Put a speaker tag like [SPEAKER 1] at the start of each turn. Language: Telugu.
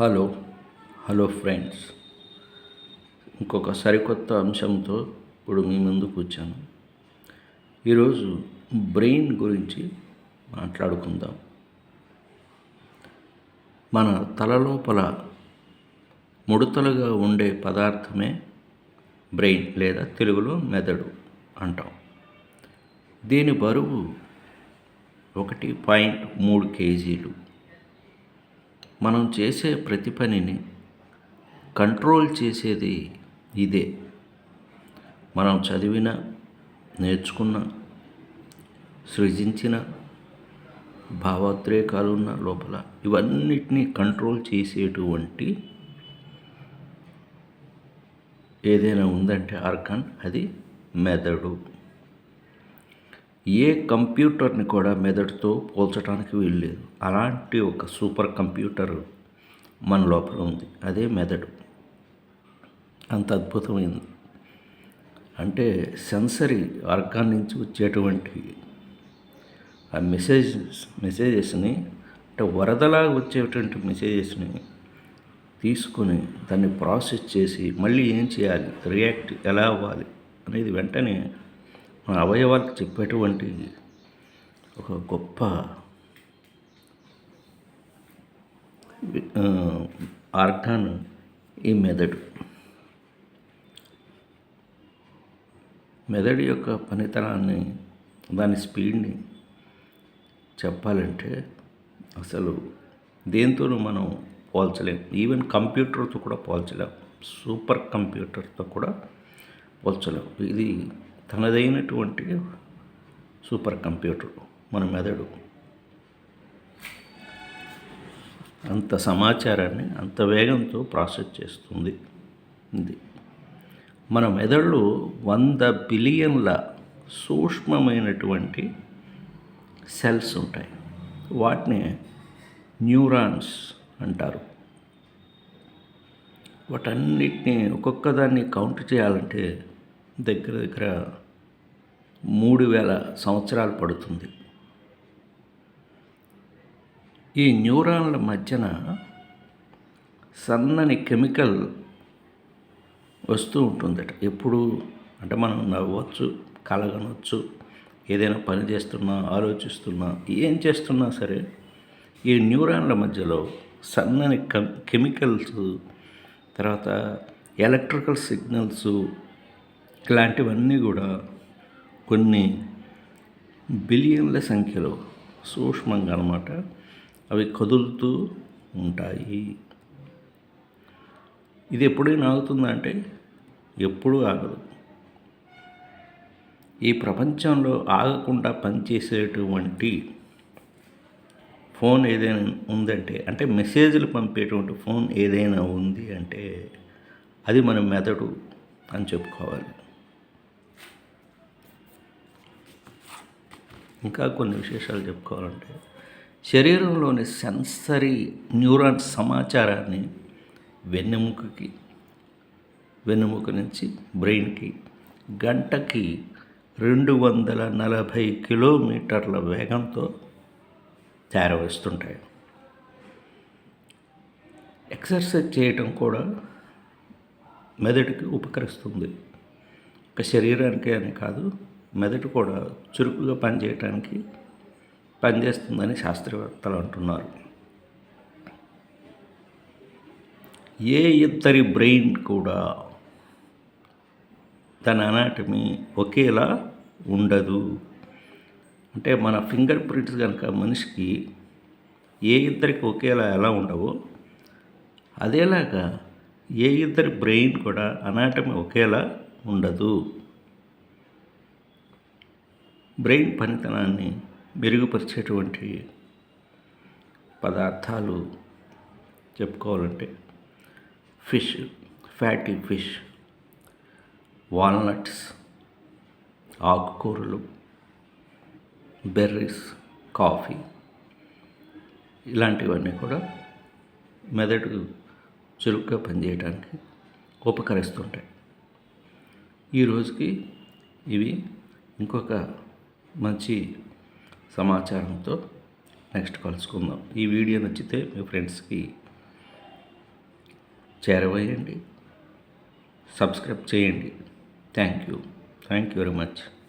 [SPEAKER 1] Hello hello friends. ఇంకొక సరికొత్త అంశంతో ఇప్పుడు మీ ముందుకు వచ్చాను. ఈరోజు బ్రెయిన్ గురించి మాట్లాడుకుందాం. మన తలలోపల ముడతలుగా ఉండే పదార్థమే బ్రెయిన్ లేదా తెలుగులో మెదడు అంటాం. దీని బరువు ఒకటి పాయింట్ మూడు కేజీలు. మనం చేసే ప్రతి పనిని కంట్రోల్ చేసేది ఇదే. మనం చదివిన నేర్చుకున్న సృజించిన భావోద్రేకాలు ఉన్న లోపల ఇవన్నిటినీ కంట్రోల్ చేసేటువంటి ఏదైనా ఉందంటే ఆర్గాన్ అది మెదడు. ఏ కంప్యూటర్ని కూడా మెదడుతో పోల్చడానికి వీల్లేదు. అలాంటి ఒక సూపర్ కంప్యూటర్ మన లోపల ఉంది. అదే మెదడు. అంత అద్భుతమైంది. అంటే సెన్సరీ ఆర్గాన్ నుంచి వచ్చేటువంటి ఆ మెసేజ్ మెసేజెస్ని అంటే వరదలాగా వచ్చేటువంటి మెసేజెస్ని తీసుకుని దాన్ని ప్రాసెస్ చేసి మళ్ళీ ఏం చేయాలి? రియాక్ట్ ఎలా అవ్వాలి? అనేది వెంటనే మన అవయవాలకు చెప్పేటువంటి ఒక గొప్ప ఆర్గాన్ ఈ మెదడు. మెదడు యొక్క పనితనాన్ని దాని స్పీడ్ని చెప్పాలంటే అసలు దేంతోనూ మనం పోల్చలేం. ఈవెన్ కంప్యూటర్తో కూడా పోల్చలేం. సూపర్ కంప్యూటర్తో కూడా పోల్చలేం. ఇది తనదైనటువంటి సూపర్ కంప్యూటర్ మన మెదడు. అంత సమాచారాన్ని అంత వేగంతో ప్రాసెస్ చేస్తుంది. ఇది. మన మెదడులో వంద బిలియన్ల సూక్ష్మమైనటువంటి సెల్స్ ఉంటాయి. వాటిని న్యూరాన్స్ అంటారు. వాటన్నిటిని ఒక్కొక్క దాన్ని కౌంట్ చేయాలంటే దగ్గర దగ్గర మూడు వేల సంవత్సరాలు పడుతుంది. ఈ న్యూరాన్ల మధ్యన సన్నని కెమికల్ వస్తూ ఉంటుందట. ఎప్పుడు? అంటే మనం నవ్వచ్చు కలగనొచ్చు ఏదైనా పని చేస్తున్నా ఆలోచిస్తున్నా ఏం చేస్తున్నా సరే ఈ న్యూరాన్ల మధ్యలో సన్నని కెమికల్స్ తర్వాత ఎలక్ట్రికల్ సిగ్నల్స్ ఇలాంటివన్నీ కూడా కొన్ని బిలియన్ల సంఖ్యలో సూక్ష్మంగా అనమాట అవి కదులుతూ ఉంటాయి. ఇది ఎప్పుడైనా ఆగుతుందంటే ఎప్పుడూ ఆగదు. ఈ ప్రపంచంలో ఆగకుండా పనిచేసేటువంటి ఫోన్ ఏదైనా ఉందంటే అంటే మెసేజ్లు పంపేటువంటి ఫోన్ ఏదైనా ఉంది అంటే అది మన మెదడు అని చెప్పుకోవాలి. ఇంకా కొన్ని విశేషాలు చెప్పుకోవాలంటే శరీరంలోని సెన్సరీ న్యూరాన్ సమాచారాన్ని వెన్నెముకకి వెన్నెముక నుంచి బ్రెయిన్కి గంటకి రెండు వందల నలభై కిలోమీటర్ల వేగంతో చేరవేస్తుంటాయి ఎక్సర్సైజ్ చేయటం కూడా మెదడుకి ఉపకరిస్తుంది. ఒక శరీరానికి అని కాదు మెదడు కూడా చురుకుగా పనిచేయటానికి పనిచేస్తుందని శాస్త్రవేత్తలు అంటున్నారు. ఏ ఇద్దరి బ్రెయిన్ కూడా తన అనాటమీ ఒకేలా ఉండదు. అంటే మన ఫింగర్ ప్రింట్స్ కనుక మనిషికి ఏ ఇద్దరికి ఒకేలా ఎలా ఉండవో అదేలాగా ఏ ఇద్దరి బ్రెయిన్ కూడా అనాటమీ ఒకేలా ఉండదు. బ్రెయిన్ పనితనాన్ని మెరుగుపరిచేటువంటి పదార్థాలు చెప్పుకోవాలంటే ఫిష్ ఫ్యాటీ ఫిష్ వాల్నట్స్ ఆకుకూరలు బెర్రీస్ కాఫీ ఇలాంటివన్నీ కూడా మెదడు చురుగ్గా పనిచేయడానికి ఉపకరిస్తుంటాయి. ఈ రోజుకి ఇవి ఇంకొక మంచి సమాచారంతో నెక్స్ట్ కలుసుకుందాం. ఈ వీడియో నచ్చితే మీ ఫ్రెండ్స్కి చేరవేయండి. సబ్స్క్రైబ్ చేయండి. Thank you. Thank you very much.